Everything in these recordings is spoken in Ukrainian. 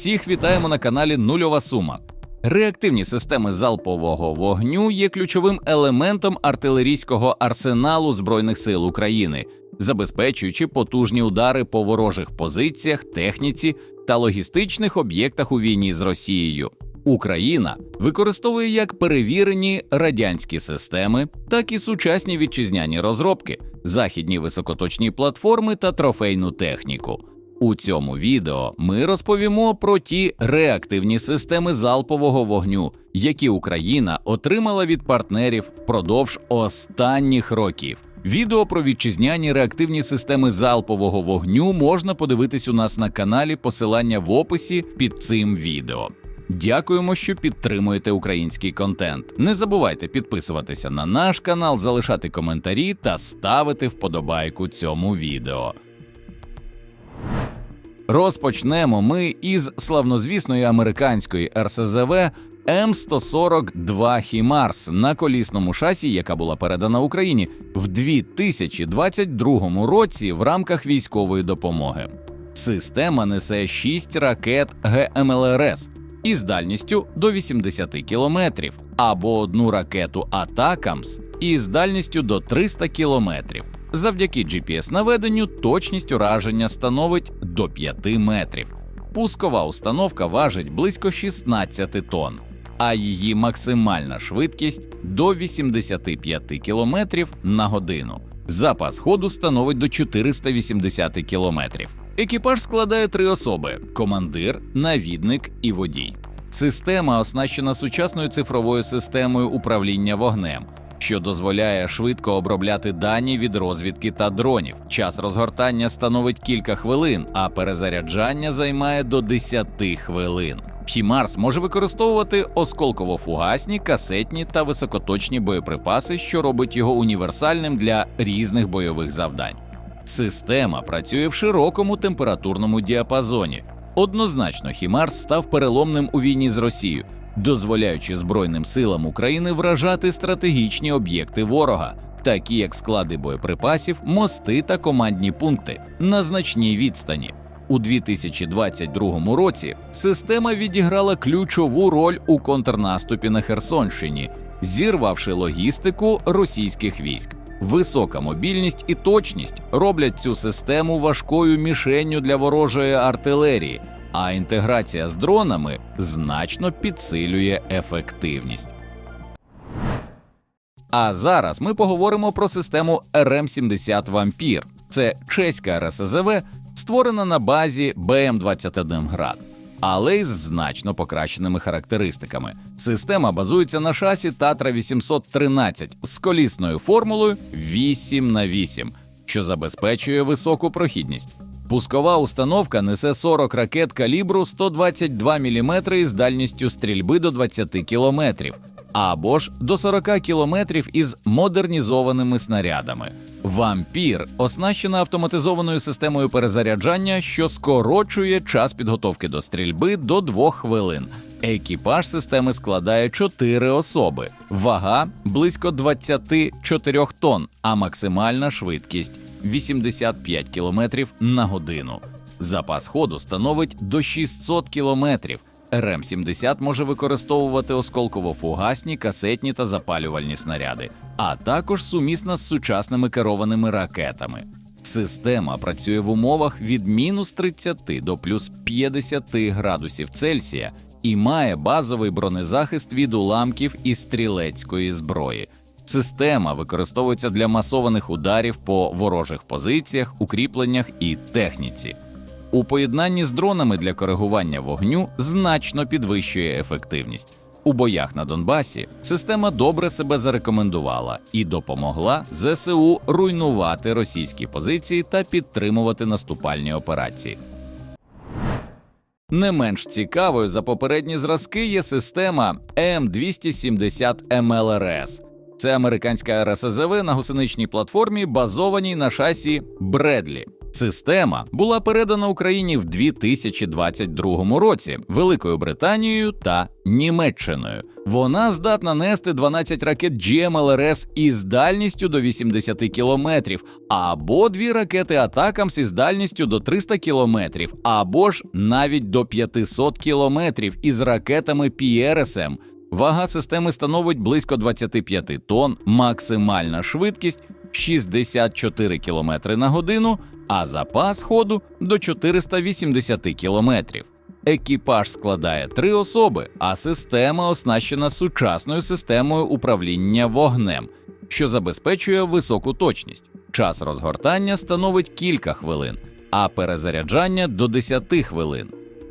Всіх вітаємо на каналі Нульова Сума. Реактивні системи залпового вогню є ключовим елементом артилерійського арсеналу Збройних сил України, забезпечуючи потужні удари по ворожих позиціях, техніці та логістичних об'єктах у війні з Росією. Україна використовує як перевірені радянські системи, так і сучасні вітчизняні розробки, західні високоточні платформи та трофейну техніку. У цьому відео ми розповімо про ті реактивні системи залпового вогню, які Україна отримала від партнерів впродовж останніх років. Відео про вітчизняні реактивні системи залпового вогню можна подивитись у нас на каналі. Посилання в описі під цим відео. Дякуємо, що підтримуєте український контент. Не забувайте підписуватися на наш канал, залишати коментарі та ставити вподобайку цьому відео. Розпочнемо ми із славнозвісної американської РСЗВ М142 Хімарс на колісному шасі, яка була передана Україні в 2022 році в рамках військової допомоги. Система несе 6 ракет ГМЛРС із дальністю до 80 кілометрів або одну ракету Атакамс із дальністю до 300 кілометрів. Завдяки GPS-наведенню точність ураження становить до 5 метрів. Пускова установка важить близько 16 тонн, а її максимальна швидкість до 85 км на годину. Запас ходу становить до 480 км. Екіпаж складає три особи: командир, навідник і водій. Система оснащена сучасною цифровою системою управління вогнем, що дозволяє швидко обробляти дані від розвідки та дронів. Час розгортання становить кілька хвилин, а перезаряджання займає до 10 хвилин. Хімарс може використовувати осколково-фугасні, касетні та високоточні боєприпаси, що робить його універсальним для різних бойових завдань. Система працює в широкому температурному діапазоні. Однозначно, Хімарс став переломним у війні з Росією, дозволяючи Збройним силам України вражати стратегічні об'єкти ворога, такі як склади боєприпасів, мости та командні пункти на значній відстані. У 2022 році система відіграла ключову роль у контрнаступі на Херсонщині, зірвавши логістику російських військ. Висока мобільність і точність роблять цю систему важкою мішенню для ворожої артилерії, а інтеграція з дронами значно підсилює ефективність. А зараз ми поговоримо про систему РМ-70 Вампір. Це чеська РСЗВ, створена на базі БМ-21 Град, але із значно покращеними характеристиками. Система базується на шасі Татра 813 з колісною формулою 8 на 8 що забезпечує високу прохідність. Пускова установка несе 40 ракет калібру 122 мм із дальністю стрільби до 20 км, або ж до 40 км із модернізованими снарядами. Вампір оснащена автоматизованою системою перезаряджання, що скорочує час підготовки до стрільби до 2 хвилин. Екіпаж системи складає 4 особи, вага близько 24 тонн, а максимальна швидкість 85 км на годину. Запас ходу становить до 600 км. РМ-70 може використовувати осколково-фугасні, касетні та запалювальні снаряди, а також сумісна з сучасними керованими ракетами. Система працює в умовах від мінус 30 до плюс 50 градусів Цельсія і має базовий бронезахист від уламків і стрілецької зброї. Система використовується для масованих ударів по ворожих позиціях, укріпленнях і техніці. У поєднанні з дронами для коригування вогню значно підвищує ефективність. У боях на Донбасі система добре себе зарекомендувала і допомогла ЗСУ руйнувати російські позиції та підтримувати наступальні операції. Не менш цікавою за попередні зразки є система М270 МЛРС. Це американська РСЗВ на гусеничній платформі, базованій на шасі Бредлі. Система була передана Україні в 2022 році Великою Британією та Німеччиною. Вона здатна нести 12 ракет GMLRS із дальністю до 80 кілометрів, або дві ракети Атакамс із дальністю до 300 кілометрів, або ж навіть до 500 кілометрів із ракетами PRSM. Вага системи становить близько 25 тонн, максимальна швидкість 64 км на годину, а запас ходу до 480 км. Екіпаж складає три особи, а система оснащена сучасною системою управління вогнем, що забезпечує високу точність. Час розгортання становить кілька хвилин, а перезаряджання до 10 хвилин.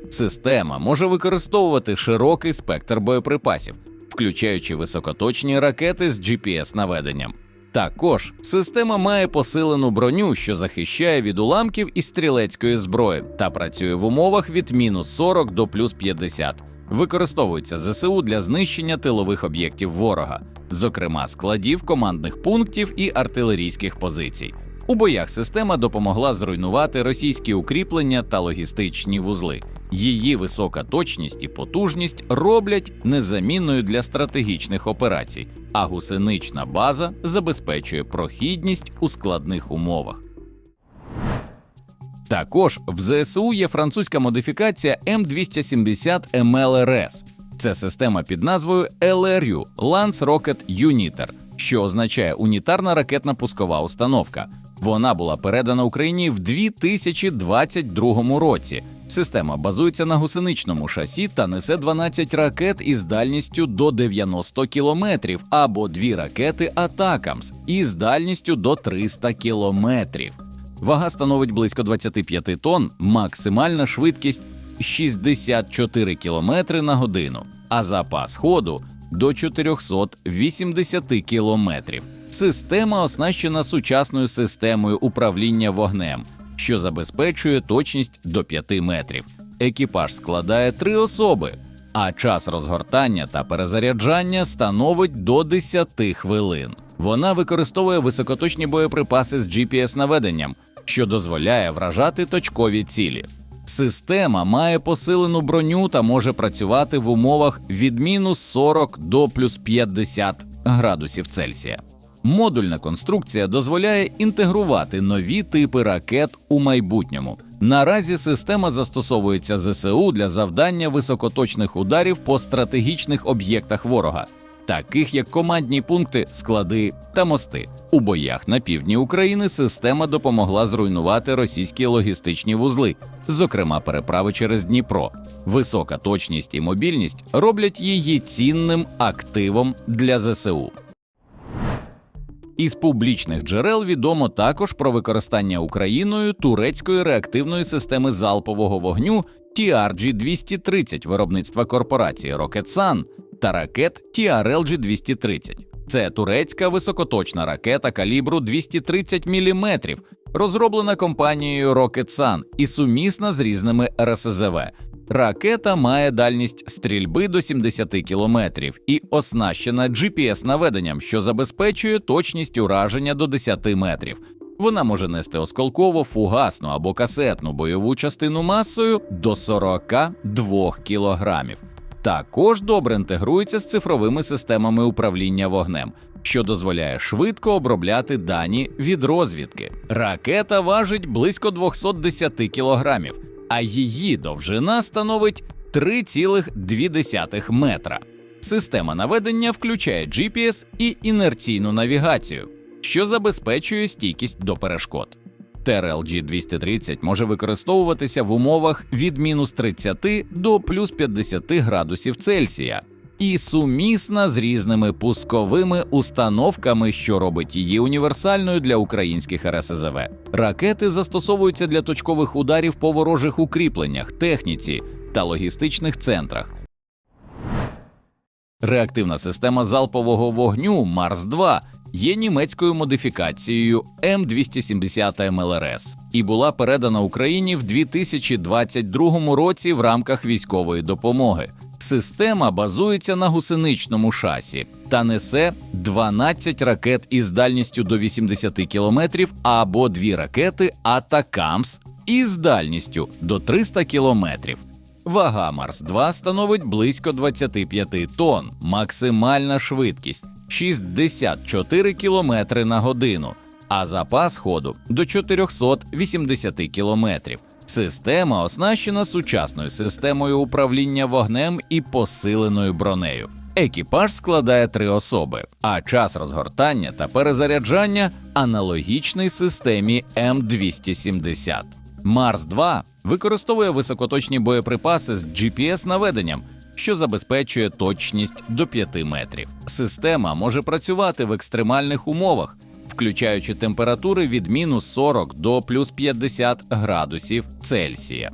Система може використовувати широкий спектр боєприпасів, включаючи високоточні ракети з GPS-наведенням. Також система має посилену броню, що захищає від уламків і стрілецької зброї, та працює в умовах від мінус 40 до плюс 50. Використовується ЗСУ для знищення тилових об'єктів ворога, зокрема складів, командних пунктів і артилерійських позицій. У боях система допомогла зруйнувати російські укріплення та логістичні вузли. Її висока точність і потужність роблять незамінною для стратегічних операцій, а гусенична база забезпечує прохідність у складних умовах. Також в ЗСУ є французька модифікація М270 МЛРС. Це система під назвою LRU Lance Rocket Uniter, що означає унітарна ракетна пускова установка. Вона була передана Україні в 2022 році. Система базується на гусеничному шасі та несе 12 ракет із дальністю до 90 кілометрів або дві ракети Атакамс із дальністю до 300 кілометрів. Вага становить близько 25 тонн, максимальна швидкість 64 км на годину, а запас ходу до 480 км. Система оснащена сучасною системою управління вогнем, що забезпечує точність до 5 метрів. Екіпаж складає три особи, а час розгортання та перезаряджання становить до 10 хвилин. Вона використовує високоточні боєприпаси з GPS-наведенням, що дозволяє вражати точкові цілі. Система має посилену броню та може працювати в умовах від мінус 40 до плюс 50 градусів Цельсія. Модульна конструкція дозволяє інтегрувати нові типи ракет у майбутньому. Наразі система застосовується ЗСУ для завдання високоточних ударів по стратегічних об'єктах ворога, таких як командні пункти, склади та мости. У боях на півдні України система допомогла зруйнувати російські логістичні вузли, зокрема переправи через Дніпро. Висока точність і мобільність роблять її цінним активом для ЗСУ. Із публічних джерел відомо також про використання Україною турецької реактивної системи залпового вогню TRG-230 виробництва корпорації Roketsan та ракет TRLG-230. Це турецька високоточна ракета калібру 230 мм, розроблена компанією Roketsan і сумісна з різними РСЗВ. Ракета має дальність стрільби до 70 кілометрів і оснащена GPS-наведенням, що забезпечує точність ураження до 10 метрів. Вона може нести осколково, фугасну або касетну бойову частину масою до 42 кілограмів. Також добре інтегрується з цифровими системами управління вогнем, що дозволяє швидко обробляти дані від розвідки. Ракета важить близько 210 кілограмів а її довжина становить 3,2 метра. Система наведення включає GPS і інерційну навігацію, що забезпечує стійкість до перешкод. TRLG 230 може використовуватися в умовах від мінус 30 до плюс 50 градусів Цельсія і сумісна з різними пусковими установками, що робить її універсальною для українських РСЗВ. Ракети застосовуються для точкових ударів по ворожих укріпленнях, техніці та логістичних центрах. Реактивна система залпового вогню Марс 2 є німецькою модифікацією М270 МЛРС і була передана Україні в 2022 році в рамках військової допомоги. Система базується на гусеничному шасі та несе 12 ракет із дальністю до 80 км або дві ракети Атакамс із дальністю до 300 км. Вага Марс 2 становить близько 25 тонн, максимальна швидкість 64 км на годину, а запас ходу до 480 км. Система оснащена сучасною системою управління вогнем і посиленою бронею. Екіпаж складає три особи, а час розгортання та перезаряджання аналогічний системі М270. Марс 2 використовує високоточні боєприпаси з GPS-наведенням, що забезпечує точність до 5 метрів. Система може працювати в екстремальних умовах, включаючи температури від мінус 40 до плюс 50 градусів Цельсія.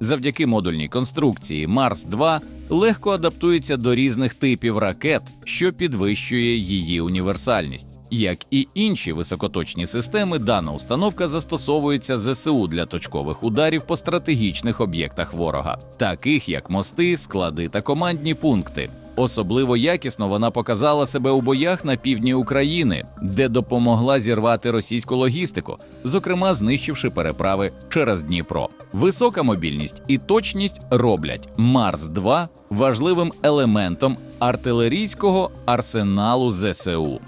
Завдяки модульній конструкції Марс 2 легко адаптується до різних типів ракет, що підвищує її універсальність. Як і інші високоточні системи, дана установка застосовується ЗСУ для точкових ударів по стратегічних об'єктах ворога, таких як мости, склади та командні пункти. Особливо якісно вона показала себе у боях на півдні України, де допомогла зірвати російську логістику, зокрема знищивши переправи через Дніпро. Висока мобільність і точність роблять Марс 2 важливим елементом артилерійського арсеналу ЗСУ.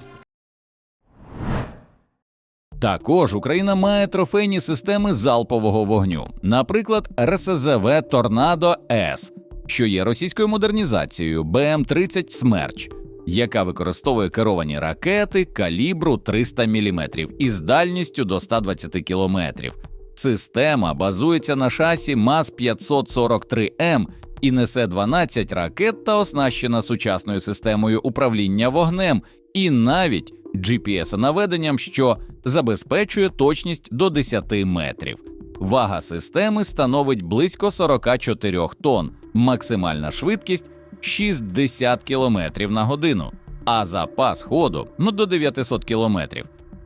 Також Україна має трофейні системи залпового вогню, наприклад, РСЗВ Торнадо С, що є російською модернізацією БМ-30 Смерч, яка використовує керовані ракети калібру 300 мм із дальністю до 120 км. Система базується на шасі МАЗ 543М і несе 12 ракет та оснащена сучасною системою управління вогнем і навіть GPS-наведенням, що забезпечує точність до 10 метрів. Вага системи становить близько 44 тонн, максимальна швидкість 60 км на годину, а запас ходу ну, до 900 км.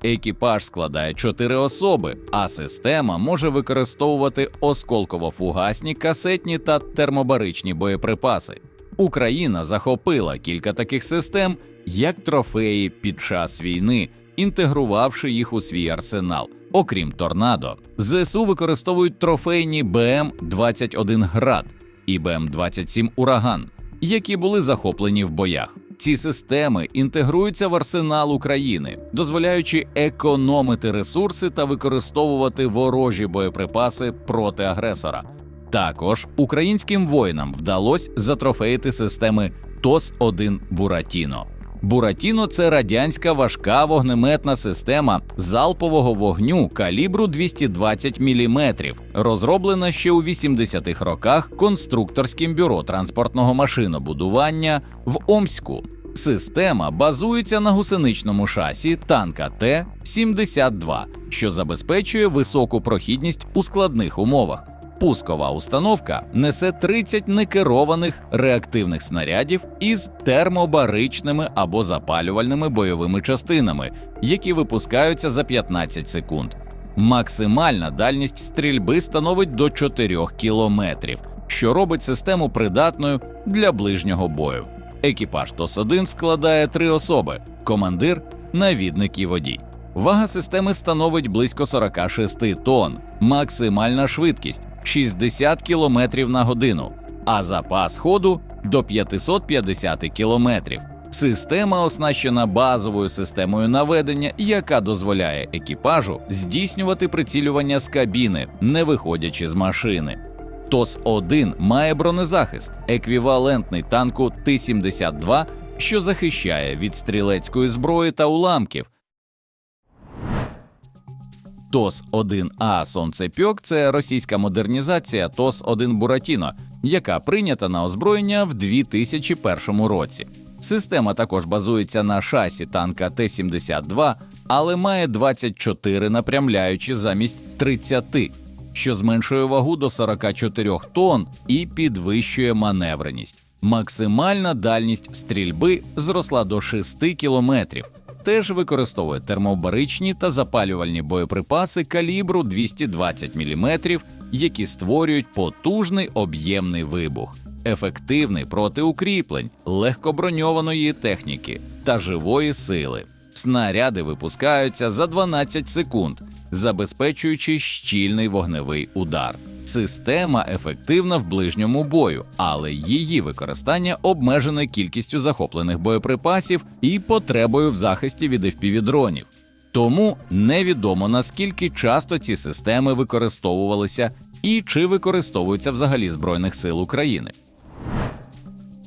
Екіпаж складає 4 особи, а система може використовувати осколково-фугасні, касетні та термобаричні боєприпаси. Україна захопила кілька таких систем як трофеї під час війни, інтегрувавши їх у свій арсенал. Окрім торнадо, ЗСУ використовують трофейні БМ-21 град і БМ-27 ураган, які були захоплені в боях. Ці системи інтегруються в арсенал України, дозволяючи економити ресурси та використовувати ворожі боєприпаси проти агресора. Також українським воїнам вдалося затрофеїти системи ТОС-1 Буратіно. Буратіно це радянська важка вогнеметна система залпового вогню калібру 220 мм, розроблена ще у 80-х роках конструкторським бюро транспортного машинобудування в Омську. Система базується на гусеничному шасі танка Т-72, що забезпечує високу прохідність у складних умовах. Пускова установка несе 30 некерованих реактивних снарядів із термобаричними або запалювальними бойовими частинами, які випускаються за 15 секунд. Максимальна дальність стрільби становить до 4 кілометрів, що робить систему придатною для ближнього бою. Екіпаж ТОС-1 складає три особи: командир, навідник і водій. Вага системи становить близько 46 тонн, максимальна швидкість 60 км на годину, а запас ходу до 550 км. Система оснащена базовою системою наведення, яка дозволяє екіпажу здійснювати прицілювання з кабіни, не виходячи з машини. ТОС-1 має бронезахист, еквівалентний танку Т-72, що захищає від стрілецької зброї та уламків. ТОС-1А Сонцепьок це російська модернізація ТОС-1 Буратіно, яка прийнята на озброєння в 2001 році. Система також базується на шасі танка Т-72, але має 24 напрямляючі замість 30, що зменшує вагу до 44 тонн і підвищує маневреність. Максимальна дальність стрільби зросла до 6 кілометрів. Теж використовує термобаричні та запалювальні боєприпаси калібру 220 мм, які створюють потужний об'ємний вибух. ефективний проти укріплень, легкоброньованої техніки та живої сили. Снаряди випускаються за 12 секунд, забезпечуючи щільний вогневий удар. Система ефективна в ближньому бою, але її використання обмежене кількістю захоплених боєприпасів і потребою в захисті від FPV-дронів. Тому невідомо наскільки часто ці системи використовувалися і чи використовуються взагалі Збройних сил України.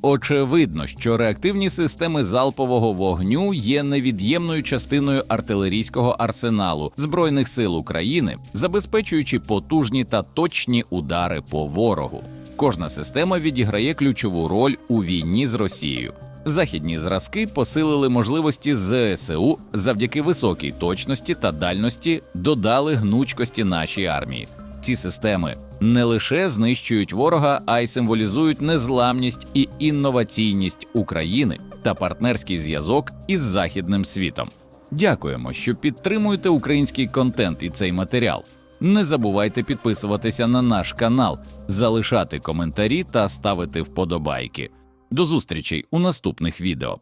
Очевидно, що реактивні системи залпового вогню є невід'ємною частиною артилерійського арсеналу Збройних сил України, забезпечуючи потужні та точні удари по ворогу. Кожна система відіграє ключову роль у війні з Росією. Західні зразки посилили можливості ЗСУ завдяки високій точності та дальності додали гнучкості нашій армії. Ці системи не лише знищують ворога, а й символізують незламність і інноваційність України та партнерський зв'язок із західним світом. Дякуємо, що підтримуєте український контент і цей матеріал. Не забувайте підписуватися на наш канал, залишати коментарі та ставити вподобайки. До зустрічей у наступних відео.